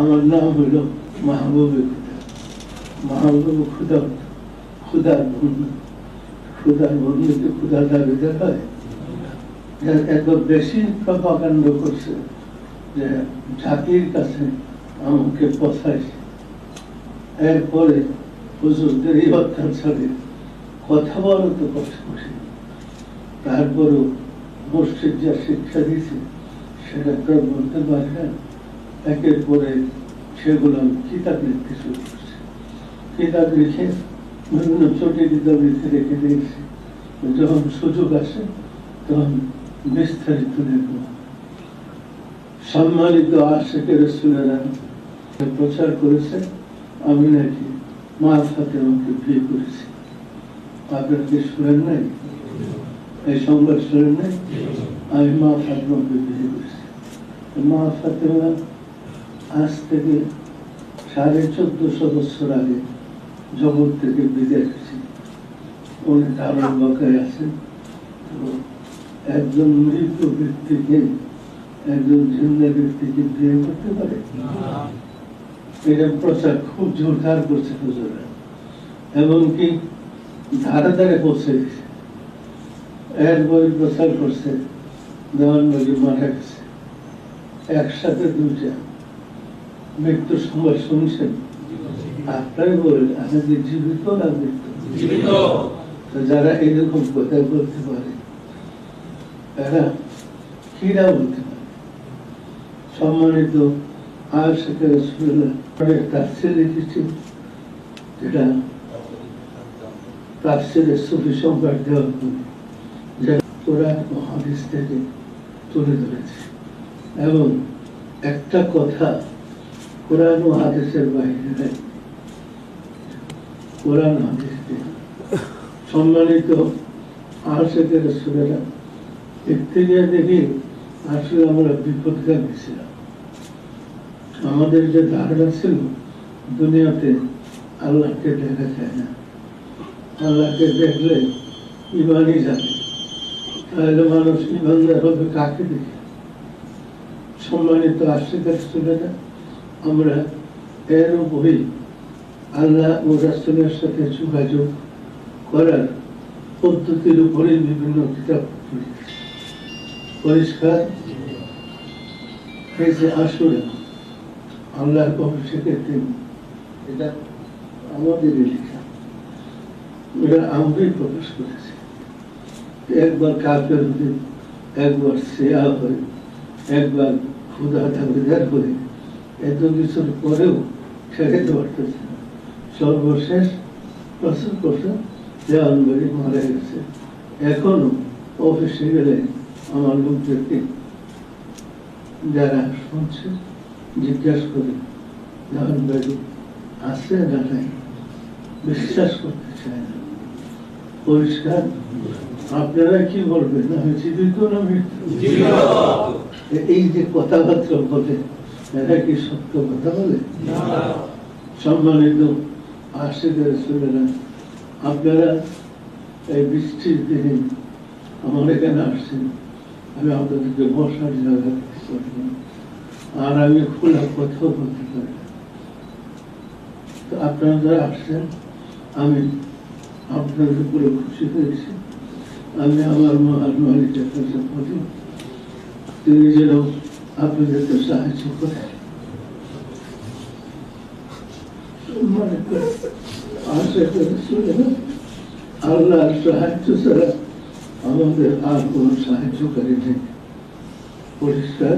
আমার নাম হলো মাহবুবে খুদা মাহবুব খুদা খুদার বন্ধু খুদার বন্ধুকে খুদার দাবিতে হয় এত বেশি প্রপাকাণ্ড করছে যে জাতির কাছে আমাকে পচাইছে। এরপরে হুজুরদের এই অত্যাচারে কথা বলা তো কষ্ট করি তারপরও মসজিদ যা শিক্ষা দিয়েছে, সেটা তো বলতে পারি না। একের পরে সেগুলো কিতাব লিখতে শুরু করছি। কিতাব লিখে বিভিন্ন ছোটি কিতাব লিখে রেখে দিয়েছি। যখন সুযোগ আসে, তখন বিস্তারিত লিখব সম্মানিত আশেখ রসুলেরা প্রচার করেছে, আমি নাকি মার সাথে আমাকে বিয়ে করেছি। আপনার কি শুনেন নাই? এই সংবাদ শুনেন নাই? আমি মা ফাতেমাকে বিয়ে করেছি। মা ফাতেমা আজ থেকে সাড়ে চোদ্দশো বছর আগে জগৎ থেকে বিদায় হয়েছে উনি ধারণ বকায় আছেন তো একজন মৃত ব্যক্তিকে একজন জিন্দা ব্যক্তিকে বিয়ে করতে পারে? এটা প্রচার খুব জোরদার করছে হুজুরা এমনকি ধারে ধারে পৌঁছে দিছে। এরপরে প্রচার করছে দেওয়ানবাগি মারা গেছে। একসাথে দুইটা। মৃত্যুর সময় শুনছেন? আপনারা আমি কি জীবিত না মৃত্যু যারা এরকম কথা বলতে পারে এরা কিরা বলতে পারে। সম্মানিত আর সেখানে শুনলাম অনেক তাফসির লিখেছি। যেটা তাফসিরের সুফি সংবাদ দেওয়ার যা কোরআন থেকে তুলে ধরেছে। এবং একটা কথা কোরআন ও হাদিসের বাইরে কোরআন সম্মানিত সুরেরা দেখতে গিয়ে দেখি আসলে আমরা বিপদগামী ছিলাম আমাদের যে ধারণা ছিল, দুনিয়াতে আল্লাহকে দেখা যায় না। আল্লাহকে দেখলে ইমানই যাবে তাহলে মানুষ ইমানদার হবে কাকে দেখে? সম্মানিত আশেকের সুরেরা আমরা এর উপরই আল্লাহ ও রাসুলের সাথে যোগাযোগ করার পদ্ধতির উপরে বিভিন্ন কিতাব পরিষ্কার? যে আসলে আল্লাহর অভিষেকের দিন এটা আমাদের লেখা। এটা আমরাই প্রকাশ করেছি। একবার কাপের দিন একবার সেয়া হয়ে একবার ক্ষুদা দাবিদার হয়ে এত কিছুর পরেও ঠেকাতে পারতেছে না সর্বশেষ প্রশ্ন করছে দেওয়ানবাড়ি মারা গেছে এখনও অফিসে গেলে আমার লোকদেরকে যারা শুনছে জিজ্ঞাসা করে দেওয়ানবাড়ি আছে না নাই বিশ্বাস করতে চায় না। পরিষ্কার? আপনারা কি বলবেন? আমি জীবিত না মৃত্যু এই যে কথাবার্তা বলে এরা কি সত্য কথা বলে? সম্মানিত আপনারা এই বৃষ্টির দিনে আমার এখানে আসছেন। আমি আপনাদেরকে বসার জায়গা আর আমি খোলা কথাও বলতে পারি তো আপনারা যারা আসছেন, আমি আপনাদের উপরে খুশি হয়েছি। আমি আমার মহান মালিকের কাছে তিনি যেন আপনাদেরকে সাহায্য করে মনে করে আশা করে শুনে না আল্লাহর সাহায্য ছাড়া আমাদের আর কোনো সাহায্যকারী নেই পরিষ্কার